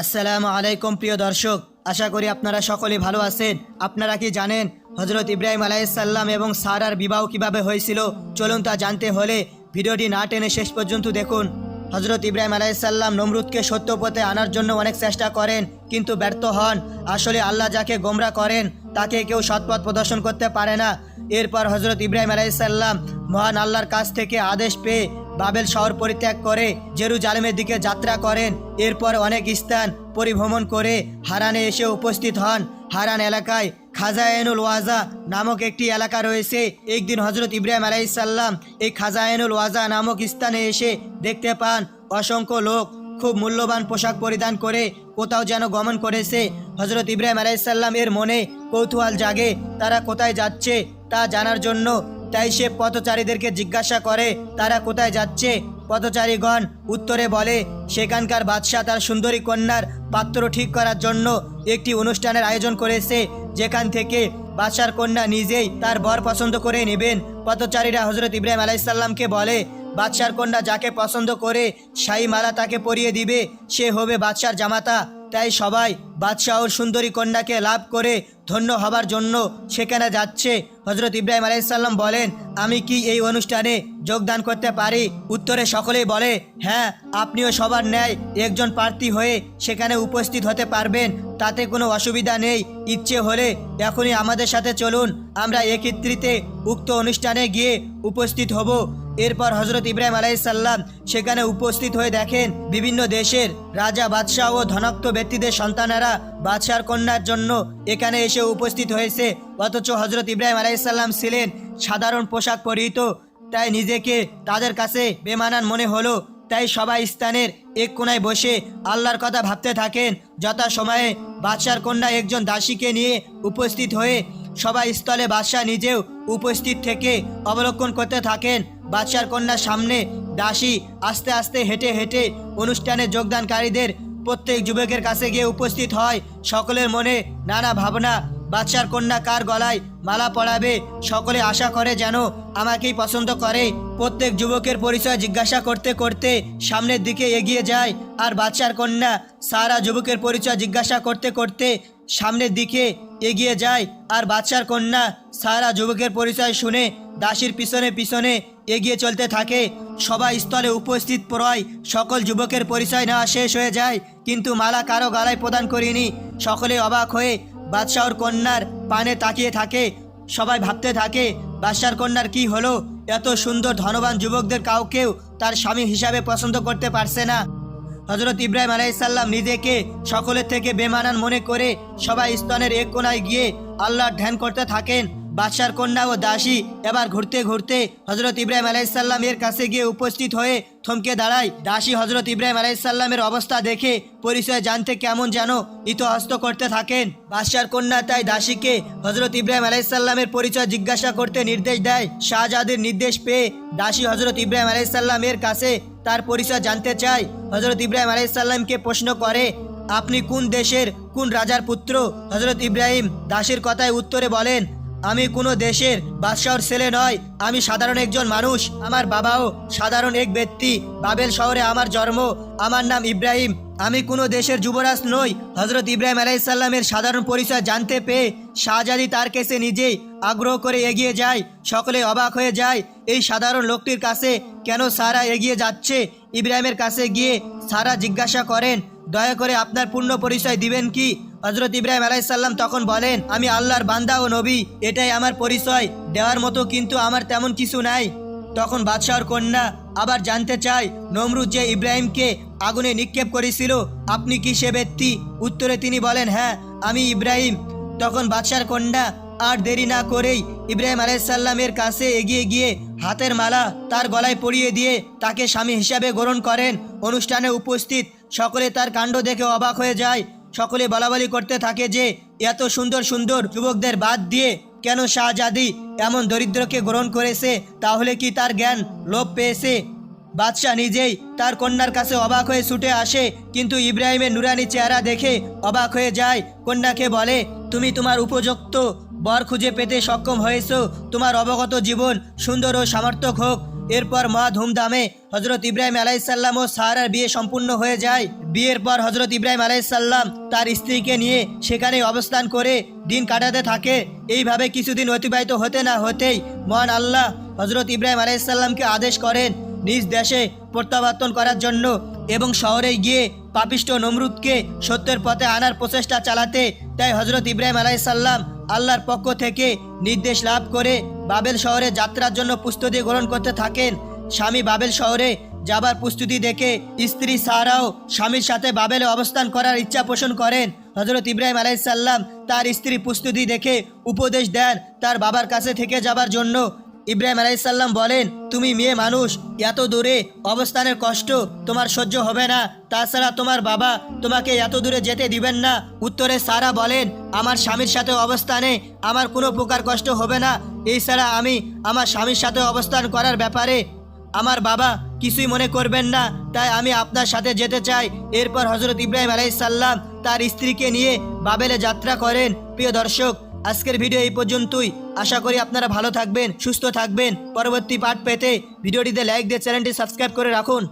আসসালামু আলাইকুম, প্রিয় দর্শক। আশা করি আপনারা সকলে ভালো আছেন। আপনারা কি জানেন হজরত ইব্রাহিম আলাইসাল্লাম এবং সারার বিবাহ কীভাবে হয়েছিল? চলুন তা জানতে হলে ভিডিওটি না টেনে শেষ পর্যন্ত দেখুন। হজরত ইব্রাহিম আলাইসাল্লাম নমরুদকে সত্য পথে আনার জন্য অনেক চেষ্টা করেন, কিন্তু ব্যর্থ হন। আসলে আল্লাহ যাকে গোমরা করেন, তাকে কেউ সৎপথ প্রদর্শন করতে পারে না। এরপর হজরত ইব্রাহিম আলাইসাল্লাম মহান আল্লাহর কাছ থেকে আদেশ পেয়ে বাবেল শহর পরিত্যাগ করে জেরুজালেমের দিকে যাত্রা করেন। এরপর অনেক স্থান পরিভ্রমণ করে হারানে এসে উপস্থিত হন। হারান এলাকায় খাজায়েনুল ওয়াজা নামক একটি এলাকা রয়েছে। একদিন হজরত ইব্রাহিম আলাইসাল্লাম এই খাজায়েনুল ওয়াজা নামক স্থানে এসে দেখতে পান অসংখ্য লোক খুব মূল্যবান পোশাক পরিধান করে কোথাও যেন গমন করেছে। হজরত ইব্রাহিম আলাইসাল্লাম এর মনে কৌতূহল জাগে, তারা কোথায় যাচ্ছে তা জানার জন্য তাই সে পথচারীদেরকে জিজ্ঞাসা করে, তারা কোথায় যাচ্ছে? পথচারীগণ উত্তরে বলে, সেখানকার বাদশাহ তার সুন্দরী কন্যার পাত্র ঠিক করার জন্য একটি অনুষ্ঠানের আয়োজন করেছে, যেখান থেকে বাদশার কন্যা নিজেই তার বর পছন্দ করে নেবেন। পথচারীরা হজরত ইব্রাহিম আলাইসাল্লামকে বলে, বাদশার কন্যা যাকে পছন্দ করে শাহী মালা তাকে পরিয়ে দিবে, সে হবে বাদশার জামাতা। তাই সবাই বাদশাহ সুন্দরী কন্যাকে লাভ করে ধন্য হবার জন্য সেখানে যাচ্ছে। হজরত ইব্রাহিম আলাইসাল্লাম বলেন, আমি কি এই অনুষ্ঠানে যোগদান করতে পারি? উত্তরে সকলেই বলে হ্যাঁ আপনিও সবার ন্যায় একজন প্রার্থী হয়ে সেখানে উপস্থিত হতে পারবেন। তাতে কোনো অসুবিধা নেই। ইচ্ছে হলে এখনই আমাদের সাথে চলুন। আমরা একত্রিতে উক্ত অনুষ্ঠানে গিয়ে উপস্থিত হব। এরপর হজরত ইব্রাহিম আলাইসাল্লাম সেখানে উপস্থিত হয়ে দেখেন বিভিন্ন দেশের রাজা, বাদশাহ ও ধনাত্ম ব্যক্তিদের সন্তানেরা বাদশার কন্যার জন্য এখানে এসে উপস্থিত হয়েছে। অথচ হজরত ইব্রাহিম আলাইসাল্লাম ছিলেন সাধারণ পোশাক পরিহিত, তাই নিজেকে তাদের কাছে বেমানান মনে হলো। তাই সবাই স্থানের এক কোনায় বসে আল্লাহর কথা ভাবতে থাকেন। যথা সময়ে বাদশার কন্যা একজন দাসীকে নিয়ে উপস্থিত হয়ে সবাই স্থলে বাদশাহ নিজেও উপস্থিত থেকে অবলোকন করতে থাকেন। বাদশার কন্যার সামনে দাসী আস্তে আস্তে হেঁটে হেঁটে অনুষ্ঠানে যোগদানকারীদের প্রত্যেক যুবকের কাছে গিয়ে উপস্থিত হয়। সকলের মনে নানা ভাবনা, বাদশার কন্যা কার গলায় মালা পড়াবে সকলে আশা করে যেন আমাকেই পছন্দ করে। প্রত্যেক যুবকের পরিচয় জিজ্ঞাসা করতে করতে সামনের দিকে এগিয়ে যায় আর বাদশার কন্যা সারা যুবকের পরিচয় জিজ্ঞাসা করতে করতে সামনের দিকে এগিয়ে যায় আর বাদশার কন্যা সারা যুবকের পরিচয় শুনে দাসীর পিছনে পিছনে এগিয়ে চলতে থাকে। সবাই স্থলে উপস্থিত প্রয় সকল যুবকের পরিচয় নেওয়া শেষ হয়ে যায়। কিন্তু মালা কারও গালায় প্রদান করিনি। সকলে অবাক হয়ে বাদশাহর কন্যার পানে তাকিয়ে থাকে। সবাই ভাবতে থাকে বাদশার কন্যার কি হলো? এত সুন্দর ধনবান যুবকদের কাউকেও তার স্বামী হিসাবে পছন্দ করতে পারছে না। হজরত ইব্রাহিম আলাইসাল্লাম নিজেকে সকলের থেকে বেমানান মনে করে সবাই স্তনের এক কোনায় গিয়ে আল্লাহর ধ্যান করতে থাকেন। বাদশার কন্যা ও দাসী এবার ঘুরতে ঘুরতে হজরত ইব্রাহিম আলাইসাল্লাম এর কাছে গিয়ে উপস্থিত হয়ে থমকে দাঁড়ায়। দাসী হজরত ইব্রাহিম আলাইসাল্লামের অবস্থা দেখে পরিচয় জানতে কেমন যেন ইতহস্ত করতে থাকেন। বাদশার কন্যা তাই দাসীকে হজরত ইব্রাহিম আলাইসাল্লামের পরিচয় জিজ্ঞাসা করতে নির্দেশ দেয়। শাহজাদের নির্দেশ পেয়ে দাসী হজরত ইব্রাহিম আলাইসাল্লামের কাছে তার পরিচয় জানতে চায়। হজরত ইব্রাহিম আলাইসাল্লামকে প্রশ্ন করে, আপনি কোন দেশের কোন রাজার পুত্র? হজরত ইব্রাহিম দাসের কথায় উত্তরে বলেন আমি কোনো দেশের বাদশাহর ছেলে নয়, আমি সাধারণ একজন মানুষ। আমার বাবাও সাধারণ এক ব্যক্তি। বাবেল শহরে আমার জন্ম, আমার নাম ইব্রাহিম। আমি কোনো দেশের যুবরাজ নই। হজরত ইব্রাহিম আলাইসাল্লামের সাধারণ পরিচয় জানতে পেয়ে শাহজাদি তার কাছে নিজেই আগ্রহ করে এগিয়ে যায়, সকলে অবাক হয়ে যায়, এই সাধারণ লোকটির কাছে কেন সারা এগিয়ে যাচ্ছে? ইব্রাহিমের কাছে গিয়ে সারা জিজ্ঞাসা করেন, দয়া করে আপনার পূর্ণ পরিচয় দিবেন কি? হজরত ইব্রাহিম আলাইসাল্লাম তখন বলেন, আমি আল্লাহর বান্দা ও নবী, এটাই আমার পরিচয়। দেওয়ার মতো কিন্তু আমার তেমন কিছু নাই। তখন বাদশাহর কন্যা আবার জানতে চায়, নমরুদ যে ইব্রাহিমকে আগুনে নিক্ষেপ করেছিল, আপনি কি সে ব্যক্তি? উত্তরে তিনি বলেন হ্যাঁ আমি ইব্রাহিম। তখন বাদশার কন্যা আর দেরি না করেই ইব্রাহিম আলাইসাল্লামের কাছে এগিয়ে গিয়ে হাতের মালা তার গলায় পরিয়ে দিয়ে তাকে স্বামী হিসাবে গ্রহণ করেন। অনুষ্ঠানে উপস্থিত সকলে তার কাণ্ড দেখে অবাক হয়ে যায়। সকলে বলাবলি করতে থাকে যে, এত সুন্দর সুন্দর যুবকদের বাদ দিয়ে কেন শাহজাদি এমন দরিদ্রকে গ্রহণ করেছে? তাহলে কি তার জ্ঞান লোপ পেয়েছে? বাদশাহ নিজেই তার কন্যার কাছে অবাক হয়ে ছুটে আসে, কিন্তু ইব্রাহিমের নুরানি চেহারা দেখে অবাক হয়ে যায়। কন্যাকে বলে, তুমি তোমার উপযুক্ত বর খুঁজে পেতে সক্ষম হয়েছো। তোমার অবগত জীবন সুন্দর ও সামর্থক হোক। এরপর মা ধুমধামে হজরত ইব্রাহিম আলাইসাল্লাম ও সাহারার বিয়ে সম্পূর্ণ হয়ে যায়। বিয়ের পর হজরত ইব্রাহিম আলাইসাল্লাম তার স্ত্রীকে নিয়ে সেখানে অবস্থান করে দিন কাটাতে থাকে। এইভাবে কিছুদিন অতিবাহিত হতে না হতেই মহান আল্লাহ হজরত ইব্রাহিম আলাইসাল্লামকে আদেশ করেন নিজ দেশে প্রত্যাবর্তন করার জন্য এবং শহরে গিয়ে পাপিষ্ট নমরুদকে সত্যের পথে আনার প্রচেষ্টা চালাতে। তাই হজরত ইব্রাহিম আলাইসাল্লাম আল্লাহর পক্ষ থেকে নির্দেশ লাভ করে বাবেল শহরে যাত্রার জন্য প্রস্তুতি গ্রহণ করতে থাকেন। স্বামী বাবেল শহরে যাবার প্রস্তুতি দেখে স্ত্রী সারাও স্বামীর সাথে বাবেলে অবস্থান করার ইচ্ছা পোষণ করেন। হজরত ইব্রাহিম আলাইসাল্লাম তার স্ত্রী প্রস্তুতি দেখে উপদেশ দেন তার বাবার কাছে থেকে যাবার জন্য। ইব্রাহিম আলাইসাল্লাম বলেন, তুমি মেয়ে মানুষ, এত দূরে অবস্থানের কষ্ট তোমার সহ্য হবে না। তাছাড়া তোমার বাবা তোমাকে এত দূরে যেতে দিবেন না। উত্তরে সারা বলেন, আমার স্বামীর সাথে অবস্থানে আমার কোনো প্রকার কষ্ট হবে না। এই এছাড়া আমি আমার স্বামীর সাথে অবস্থান করার ব্যাপারে আমার বাবা কিছুই মনে করবেন না। তাই আমি আপনার সাথে যেতে চাই। এরপর হজরত ইব্রাহিম আলাইসাল্লাম তার স্ত্রীকে নিয়ে বাবেলে যাত্রা করেন। প্রিয় দর্শক আজকের ভিডিও এই পর্যন্তই। আশা করি আপনারা ভালো থাকবেন, সুস্থ থাকবেন। পরবর্তী পাঠ পেতে ভিডিওটিতে লাইক দিয়ে চ্যানেলটি সাবস্ক্রাইব করে রাখুন।